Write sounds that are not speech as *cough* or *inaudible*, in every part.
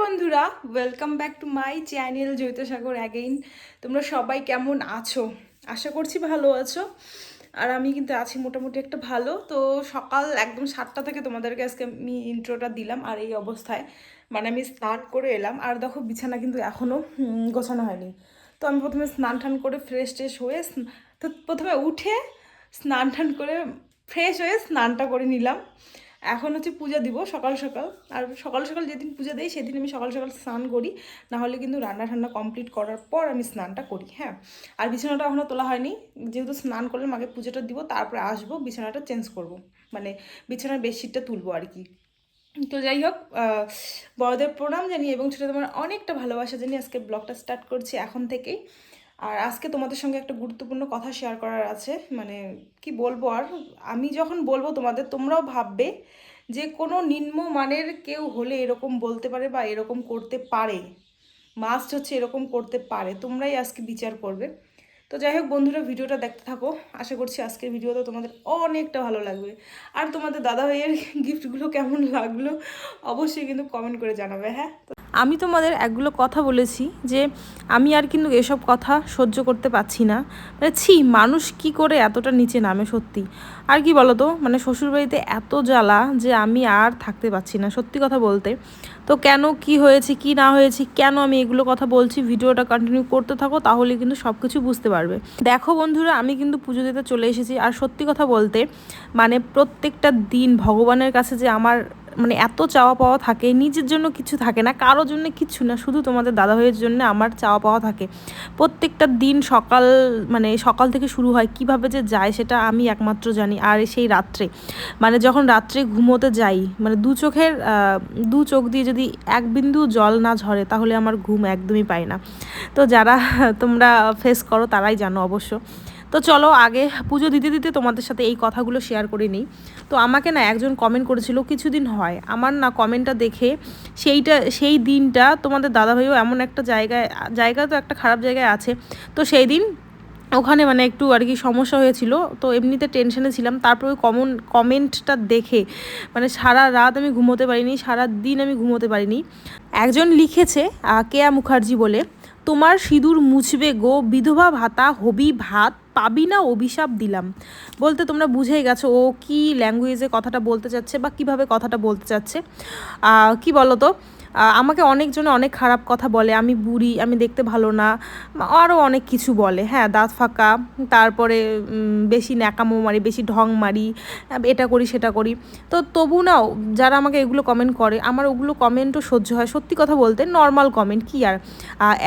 বন্ধুরা welcome back to my channel Joitsagar again তোমরা সবাই কেমন আছো? আশা করছি ভালো আছো। আর আমি কিন্তু আছি মোটামুটি একটা ভালো। তো সকাল একদম সাতটা থেকে তোমাদেরকে আজকে আমি ইন্ট্রোটা দিলাম আর এই অবস্থায় মানে আমি স্নান করে এলাম। আর দেখো, বিছানা কিন্তু এখনও গোছানো হয়নি। তো আমি প্রথমে স্নান টান করে ফ্রেশ ট্রেশ হয়ে তো প্রথমে উঠে স্নান টান করে ফ্রেশ হয়ে স্নানটা করে নিলাম। এখন হচ্ছে পূজা দিব সকাল সকাল। আর সকাল সকাল যেদিন পূজা দেই, সেদিন আমি সকাল সকাল স্নান করি। না হলে কিন্তু রান্না ঠান্না কমপ্লিট করার পর আমি স্নানটা করি হ্যাঁ। আর বিছানাটা এখনও তোলা হয়নি। যেহেতু স্নান করলাম, আগে পুজোটা দিব, তারপরে আসব, বিছানাটা চেঞ্জ করব। মানে বিছানার বেডশিটটা তুলবো আর কি। তো যাই হোক বড়দের প্রণাম জানিয়ে এবং ছোটো তোমার অনেকটা ভালোবাসা জানিয়ে আজকে ব্লগটা স্টার্ট করছি এখন থেকেই। আর আজকে তোমাদের সঙ্গে একটা গুরুত্বপূর্ণ কথা শেয়ার করার আছে মানে কি বলব আর, আমি যখন বলব তোমাদের, তোমরাও ভাববে যে কোনো নিম্ন মানের কেউ হলে এরকম বলতে পারে বা এরকম করতে পারে। মাস্ট হচ্ছে এরকম করতে পারে, তোমরাই আজকে বিচার করবে। তো যাই হোক বন্ধুরা, ভিডিওটা দেখতে থাকো। আশা করছি আজকের ভিডিওটা তোমাদের অনেকটা ভালো লাগবে। আর তোমাদের দাদা ভাইয়ের গিফটগুলো *laughs* কেমন লাগল, অবশ্যই কিন্তু কমেন্ট করে জানাবে হ্যাঁ? আমি তোমাদের একগুলো কথা বলেছি যে আমি আর কিন্তু এসব কথা সহ্য করতে পারছি না। মানে ছি, মানুষ কি করে এতটা নিচে নামে সত্যি? আর কি বলো তো মানে শ্বশুরবাড়িতে এত জ্বালা যে আমি আর থাকতে পারছি না সত্যি কথা বলতে। তো কেন, কি হয়েছে, কি না হয়েছে, কেন আমি এগুলো কথা বলছি, ভিডিওটা কন্টিনিউ করতে থাকো, তাহলে কিন্তু সব কিছু বুঝতে পারবে। দেখো বন্ধুরা, আমি কিন্তু পুজো দিতে চলে এসেছি। আর সত্যি কথা বলতে মানে প্রত্যেকটা দিন ভগবানের কাছে যে আমার মানে এত চাওয়া পাওয়া থাকে, নিজের জন্য কিছু থাকে না, কারোর জন্য কিছু না, শুধু তোমাদের দাদাভাইয়ের জন্য আমার চাওয়া পাওয়া থাকে। প্রত্যেকটা দিন সকাল মানে সকাল থেকে শুরু হয়, কীভাবে যে যায় সেটা আমি একমাত্র জানি, আর সেই রাত্রে। মানে যখন রাত্রে ঘুমোতে যাই মানে দু চোখের দু চোখ দিয়ে যদি এক বিন্দু জল না ঝরে, তাহলে আমার ঘুম একদমই পায় না। তো যারা তোমরা ফেস করো, তারাই জানো অবশ্য। তো চলো আগে পুজো দিতে দিতে তোমাদের সাথে এই কথাগুলো শেয়ার করে নিই। তো আমাকে না একজন কমেন্ট করেছিল, কিছুদিন হয়, আমার না কমেন্টটা দেখে সেইটা, সেই দিনটা তোমাদের দাদাভাইও এমন একটা জায়গায়, জায়গা তো একটা খারাপ জায়গায় আছে, তো সেই দিন ওখানে মানে একটু আর কি সমস্যা হয়েছিল, তো এমনিতে টেনশনে ছিলাম, তারপর ওই কমন কমেন্টটা দেখে মানে সারা রাত আমি ঘুমোতে পারিনি, সারা দিন আমি ঘুমোতে পারিনি। একজন লিখেছে কেয়া মুখার্জি বলে, তোমার সিঁদুর মুছবে গো, বিধবা ভাতা হবি ভাত পাবি না অভিশাপ দিলাম। বলতে তোমরা বুঝেই গেছো ও কি ল্যাঙ্গুয়েজে কথাটা বলতে চাচ্ছে বা কীভাবে কথাটা বলতে চাচ্ছে। কি বলো তো আমাকে অনেকজনে অনেক খারাপ কথা বলে, আমি বুড়ি, আমি দেখতে ভালো না আরও অনেক কিছু বলে। হ্যাঁ দাঁত ফাঁকা, তারপরে বেশি ন্যাকামো মারি, বেশি ঢং মারি, এটা করি, সেটা করি। তো তবু নাও যারা আমাকে এগুলো কমেন্ট করে, আমার ওগুলো কমেন্টও সহ্য হয়। সত্যি কথা বলতে নর্মাল কমেন্ট কি আর?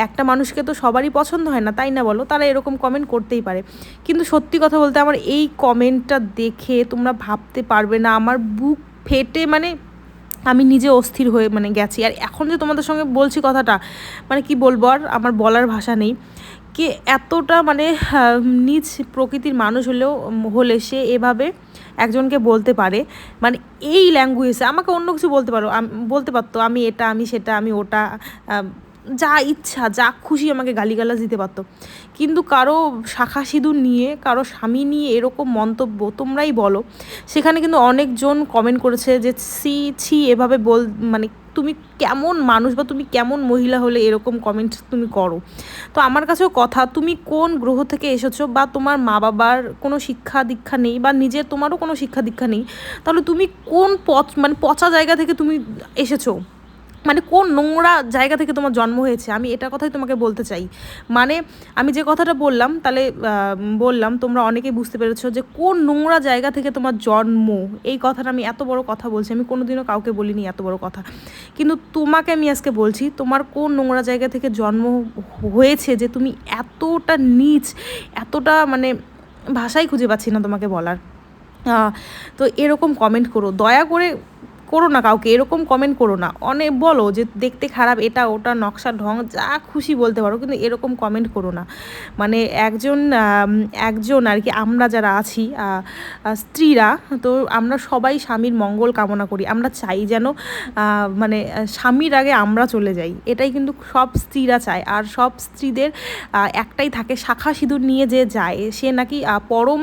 একটা মানুষকে তো সবারই পছন্দ হয় না, তাই না বলো? তারা এরকম কমেন্ট করতেই পারে। কিন্তু সত্যি কথা বলতে, আমার এই কমেন্টটা দেখে তোমরা ভাবতে পারবে না, আমার বুক ফেটে মানে আমি নিজে অস্থির হয়ে মানে গেছি। আর এখন যে তোমাদের সঙ্গে বলছি কথাটা মানে কি বলব আর, আমার বলার ভাষা নেই। কে এতটা মানে নিজ প্রকৃতির মানুষ হলেও হলে সে এভাবে একজনকে বলতে পারে। মানে এই ল্যাঙ্গুয়েজে আমাকে অন্য কিছু বলতে পারো বলতে পারতো, আমি এটা, আমি সেটা, আমি ওটা যা ইচ্ছা, যা খুশি আমাকে গালিগালাজ দিতে পারতো। কিন্তু কারও শাখা সিঁদুর নিয়ে, কারও স্বামী নিয়ে এরকম মন্তব্য তোমরাই বলো। সেখানে কিন্তু অনেকজন কমেন্ট করেছে যে, ছি ছি, এভাবে বল মানে তুমি কেমন মানুষ বা তুমি কেমন মহিলা হলে এরকম কমেন্ট তুমি করো? তো আমার কাছেও কথা, তুমি কোন গ্রহ থেকে এসেছ বা তোমার মা বাবার কোনো শিক্ষা দীক্ষা নেই বা নিজের তোমারও কোনো শিক্ষা দীক্ষা নেই, তাহলে তুমি কোন পচ মানে পচা জায়গা থেকে তুমি এসেছ? মানে কোন নোংরা জায়গা থেকে তোমার জন্ম হয়েছে? আমি এটা কথাই তোমাকে বলতে চাই। মানে আমি যে কথাটা বললাম, তাহলে বললাম, তোমরা অনেকে বুঝতে পেরেছ যে কোন নোংরা জায়গা থেকে তোমার জন্ম? এই কথাটা আমি এত বড় কথা বলছি, আমি কোনোদিনও কাউকে বলিনি এত বড় কথা। কিন্তু তোমাকে আমি আজকে বলছি, তোমার কোন নোংরা জায়গা থেকে জন্ম হয়েছে যে তুমি এতটা নিচ, এতটা মানে ভাষাই খুঁজে পাচ্ছি না তোমাকে বলার? তো এরকম কমেন্ট করো। দয়া করে করো না কাউকে, এরকম কমেন্ট করো না। অনেক বলো যে দেখতে খারাপ, এটা, ওটা, নকশা, ঢং, যা খুশি বলতে পারো, কিন্তু এরকম কমেন্ট করো না। মানে একজন একজন আর কি, আমরা যারা আছি স্ত্রীরা, তো আমরা সবাই স্বামীর মঙ্গল কামনা করি। আমরা চাই যেন মানে স্বামীর আগে আমরা চলে যাই। এটাই কিন্তু সব স্ত্রীরা চায়। আর সব স্ত্রীদের একটাই থাকে, শাখা সিঁদুর নিয়ে যে যায়, সে নাকি পরম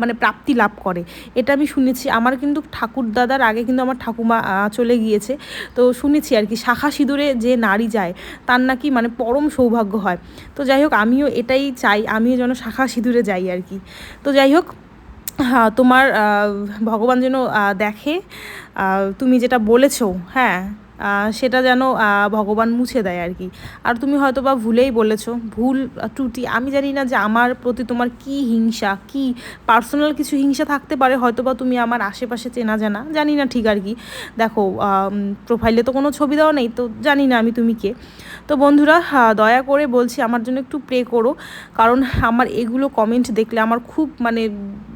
মানে প্রাপ্তি লাভ করে। এটা আমি শুনেছি। আমার কিন্তু ঠাকুর দাদার আগে কিন্তু আমার ঠাকুমা ঠাকুমা চলে গিয়েছে। তো শুনেছি আর কি, শাখা সিঁদুরে যে নারী যায়, তার নাকি মানে পরম সৌভাগ্য হয়। তো যাই হোক, আমিও এটাই চাই, আমিও যেন শাখা সিঁদুরে যাই আর কি। তো যাই হোক তোমার ভগবান যেন দেখে তুমি যেটা বলেছ হ্যাঁ সেটা যেন ভগবান মুছে দেয় আর কি। আর তুমি হয়তো বা ভুলেই বলেছ, ভুল ত্রুটি, আমি জানি না যে আমার প্রতি তোমার কি হিংসা, কি পার্সোনাল কিছু হিংসা থাকতে পারে হয়তো বা তুমি আমার আশেপাশে চেনা জানা, জানি না ঠিক আর কি। দেখো প্রোফাইলে তো কোনো ছবি দেওয়া নেই, তো জানি না আমি তুমি কে। তো বন্ধুরা দয়া করে বলছি আমার জন্য একটু প্রে করো, কারণ আমার এগুলো কমেন্ট দেখলে আমার খুব মানে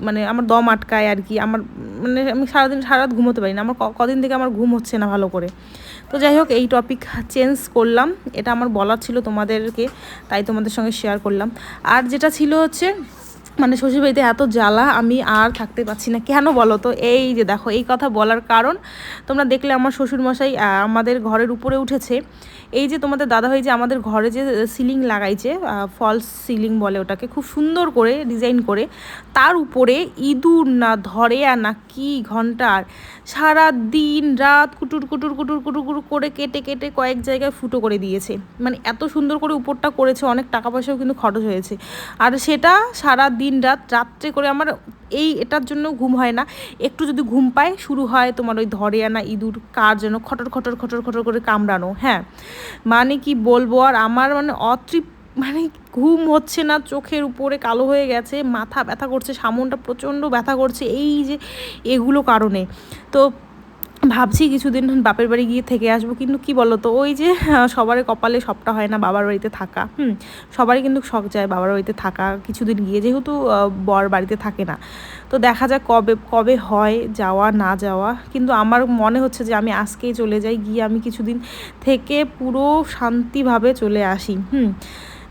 মানে আমার দম আটকায় আর কি, আমার মানে আমি সারাদিন সারা রাত ঘুমোতে পারি না আমার কদিন থেকে আমার ঘুম হচ্ছে না ভালো করে। তো যাই হোক, এই টপিক চেঞ্জ করলাম। এটা আমার বলার ছিল তোমাদেরকে, তাই তোমাদের সঙ্গে শেয়ার করলাম। আর যেটা ছিল হচ্ছে মানে শ্বশুরবাড়িতে এত জ্বালা, আমি আর থাকতে পারছি না। কেন বলো তো? এই যে দেখো, এই কথা বলার কারণ তোমরা দেখলে আমার শ্বশুরমশাই মশাই আমাদের ঘরের উপরে উঠেছে। এই যে তোমাদের দাদা দাদাভাই যে আমাদের ঘরে যে সিলিং লাগাইছে ফলস সিলিং বলে ওটাকে, খুব সুন্দর করে ডিজাইন করে, তার উপরে ইঁদুর না ধরে আর না কি ঘণ্টার সারা দিন রাত কুটুর কুটুর কুটুর কুটুর কুটুর করে কেটে কেটে কয়েক জায়গায় ফুটো করে দিয়েছে। মানে এত সুন্দর করে উপরটা করেছে, অনেক টাকা পয়সাও কিন্তু খরচ হয়েছে। আর সেটা সারা দিন রাত, রাত্রে করে আমার এই এটার জন্য ঘুম হয় না। একটু যদি ঘুম পায়, শুরু হয় তোমার ওই ধরে আনা ইঁদুর, কার যেন খটর খটর খটর খটর করে কামড়ানো হ্যাঁ। মানে কি বলব? আর আমার মানে অতৃপ মানে ঘুম হচ্ছে না, চোখের উপরে কালো হয়ে গেছে, মাথা ব্যথা করছে, সামনটা প্রচণ্ড ব্যথা করছে, এই যে এগুলো কারণে। তো ভাবছি কিছুদিন বাপের বাড়ি গিয়ে থেকে আসব, কিন্তু কি বলো তো ওই যে সবার কপালে সবটা হয় না বাবার বাড়িতে থাকা, হুম, সবারই কিন্তু শখ যায় বাবার বাড়িতে থাকা, কিছুদিন গিয়ে যেহেতু বর বাড়িতে থাকে না। তো দেখা যাক কবে কবে হয়, যাওয়া না যাওয়া, কিন্তু আমার মনে হচ্ছে যে আমি আজকেই চলে যাই, গিয়ে আমি কিছুদিন থেকে পুরো শান্তিভাবে চলে আসি, হুম।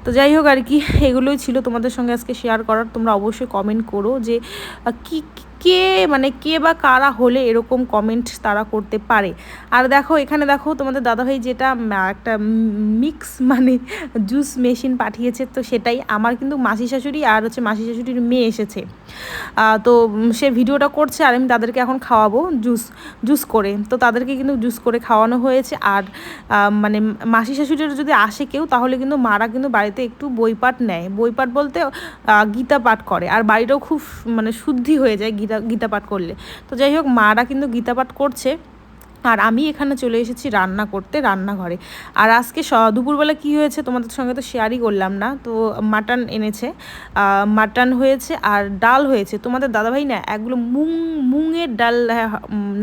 তো যাই হোক আর কি, এগুলোই ছিল তোমাদের সঙ্গে আজকে শেয়ার করার। তোমরা অবশ্যই কমেন্ট করো যে কী কে মানে কে বা কারা হলে এরকম কমেন্ট তারা করতে পারে। আর দেখো, এখানে দেখো তোমাদের দাদাভাই যেটা একটা মিক্স মানে জুস মেশিন পাঠিয়েছে, তো সেটাই। আমার কিন্তু মাসি শাশুড়ি আর হচ্ছে মাসি শাশুড়ির মেয়ে এসেছে। তো সে ভিডিওটা করছে আর আমি তাদেরকে এখন খাওয়াবো জুস জুস করে। তো তাদেরকে কিন্তু জুস করে খাওয়ানো হয়েছে। আর মানে মাসি শাশুড়ির যদি আসে কেউ, তাহলে কিন্তু মারা কিন্তু বাড়িতে একটু বই পাঠ নেয়। বই পাঠ বলতে গীতা পাঠ করে। আর বাড়িটাও খুব মানে শুদ্ধি হয়ে যায় গীতা গীতা পাঠ করলে। তো যাই হোক মারা কিন্তু গীতা পাঠ করছে। আর আমি এখানে চলে এসেছি রান্না করতে রান্নাঘরে। আর আজকে দুপুরবেলা কি হয়েছে তোমাদের সঙ্গে তো শেয়ারই করলাম না। তো মাটন এনেছে মাটন হয়েছে আর ডাল হয়েছে। তোমাদের দাদাভাই না এগুলো মুং মুঙের ডাল হ্যাঁ,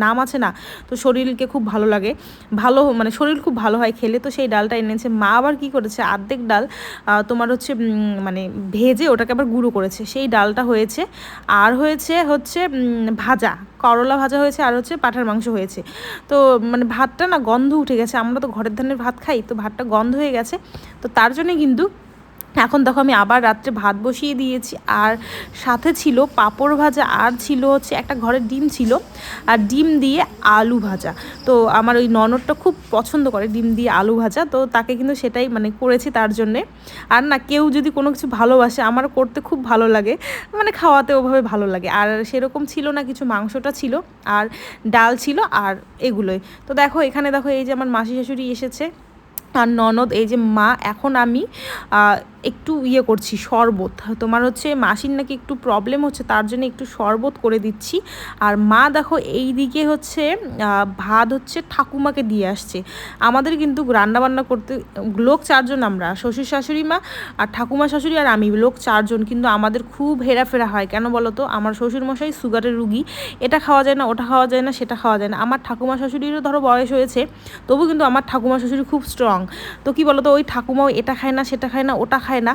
নাম আছে না? তো শরীরকে খুব ভালো লাগে। ভালো মানে শরীর খুব ভালো হয় খেলে। তো সেই ডালটা এনেছে। মা আবার কি করেছে? আর্ধেক ডাল তোমার হচ্ছে মানে ভেজে ওটাকে আবার গুঁড়ো করেছে। সেই ডালটা হয়েছে। আর হয়েছে হচ্ছে ভাজা। করলা ভাজা হয়েছে আর হচ্ছে পাঠার মাংস হয়েছে। তো মানে ভাতটা না গন্ধ উঠে গেছে। আমরা তো ঘরের ধানের ভাত খাই, তো ভাতটা গন্ধ হয়ে গেছে। তো তার জন্যে কিন্তু এখন দেখো আমি আবার রাত্রে ভাত বসিয়ে দিয়েছি, আর সাথে ছিল পাঁপড় ভাজা, আর ছিল হচ্ছে একটা ঘরের ডিম ছিল, আর ডিম দিয়ে আলু ভাজা। তো আমার ওই ননদটা খুব পছন্দ করে ডিম দিয়ে আলু ভাজা, তো তাকে কিন্তু সেটাই মানে করেছি তার জন্যে। আর না, কেউ যদি কোনো কিছু ভালোবাসে, আমার করতে খুব ভালো লাগে মানে খাওয়াতে ওভাবে ভালো লাগে। আর সেরকম ছিল না, কিছু মাংসটা ছিল, আর ডাল ছিল, আর এগুলোই। তো দেখো, এখানে দেখো এই যে আমার মাসি শাশুড়ি এসেছে। আর ননদ, এই যে মা, এখন আমি একটু ইয়ে করছি, শরবত। তোমার হচ্ছে মাসির নাকি একটু প্রবলেম হচ্ছে, তার জন্য একটু শরবত করে দিচ্ছি। আর মা দেখো, এই দিকে হচ্ছে ভাত হচ্ছে ঠাকুমাকে দিয়ে আসছে। আমাদের কিন্তু রান্নাবান্না করতে, লোক চারজন আমরা, শ্বশুর শাশুড়ি মা আর ঠাকুমা শাশুড়ি আর আমি, লোক চারজন। কিন্তু আমাদের খুব হেরাফেরা হয়, কেন বলো তো? আমার শ্বশুরমশাই সুগারের রুগী। এটা খাওয়া যায় না, ওটা খাওয়া যায় না, সেটা খাওয়া যায় না। আমার ঠাকুমা শাশুড়িরও ধরো বয়স হয়েছে, তবু কিন্তু আমার ঠাকুমা শাশুড়ি খুব স্ট্রং তো কি বলো তো ওই ঠাকুমাও এটা খায় না, সেটা খায় না, ওটা খায় না।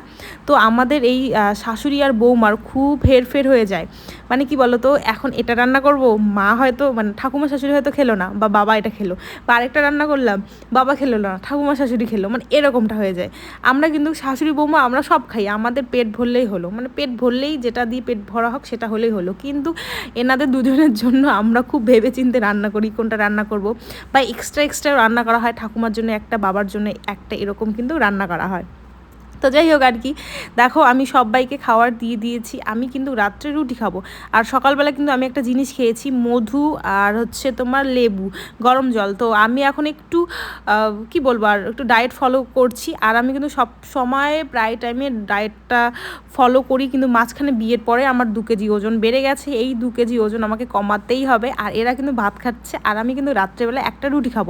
তো আমাদের এই শাশুড়ি আর বৌমার খুব হেরফের হয়ে যায়। মানে কি বলতো, এখন এটা রান্না করব, মা হয়তো মানে ঠাকুমা শাশুড়ি হয়তো খেলো না, বা বাবা এটা খেলো। বা আরেকটা রান্না করলাম, বাবা খেলো না, ঠাকুমা শাশুড়ি খেলো মানে এরকমটা হয়ে যায়। আমরা কিন্তু শাশুড়ি বৌমা, আমরা সব খাই, আমাদের পেট ভরলেই হলো। মানে পেট ভরলেই যেটা দিয়ে পেট ভরা হোক, সেটা হলেই হলো। কিন্তু এনাদের দুজনের জন্য আমরা খুব ভেবে চিন্তে রান্না করি, কোনটা রান্না করব। বা এক্সট্রা এক্সট্রা রান্না করা হয় ঠাকুমার জন্য, একটা বাবার জন্য। একটা এরকম কিন্তু রান্না করা হয়। তো যাই হোক আর কি। দেখো, আমি সবাইকে খাবার দিয়ে দিয়েছি। আমি কিন্তু রাত্রে রুটি খাব। আর সকালবেলা কিন্তু আমি একটা জিনিস খেয়েছি, মধু আর হচ্ছে তোমার লেবু, গরম জল। তো আমি এখন একটু কি বলব, আর একটু ডায়েট ফলো করছি। আর আমি কিন্তু সব সময় প্রায় টাইমে ডায়েটটা ফলো করি। কিন্তু মাঝখানে বিয়ের পরে আমার দু কেজি ওজন বেড়ে গেছে। এই দু কেজি ওজন আমাকে কমাতেই হবে। আর এরা কিন্তু ভাত খাচ্ছে। আর আমি কিন্তু রাত্রেবেলা একটা রুটি খাব।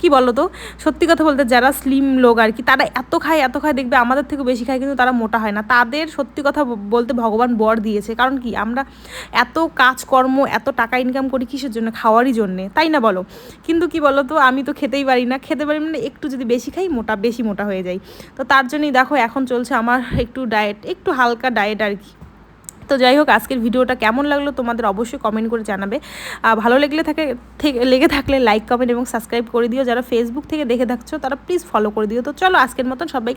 কি বলো তো সত্যি কথা বলতে যারা স্লিম লোক আর কি, তারা এত খায় এত খায়, দেখবে আমাদের থেকে বেশি খায় কিন্তু তারা মোটা হয় না। তাদের সত্যি কথা বলতে ভগবান বর দিয়েছে। কারণ কি? আমরা এত কাজকর্ম, এত টাকা ইনকাম করি কিসের জন্য? খাওয়ারই জন্যে। তাই না বলো? কিন্তু কি বলো তো আমি তো খেতেই পারি না। খেতে পারি মানে একটু যদি বেশি খাই, মোটা, বেশি মোটা হয়ে যাই। তো তার জন্যই দেখো এখন চলছে আমার একটু ডায়েট একটু হালকা ডায়েট আর কি। তো যাই হোক, আজকের ভিডিওটা কেমন লাগল তোমাদের অবশ্যই কমেন্ট করে জানাবে। ভালো লাগলে থাকে, থেকে, লেগে থাকলে লাইক কমেন্ট এবং সাবস্ক্রাইব করে দিও। যারা ফেসবুক থেকে দেখে থাকছো, তারা প্লিজ ফলো করে দিও। তো চলো আজকের মতন সবাই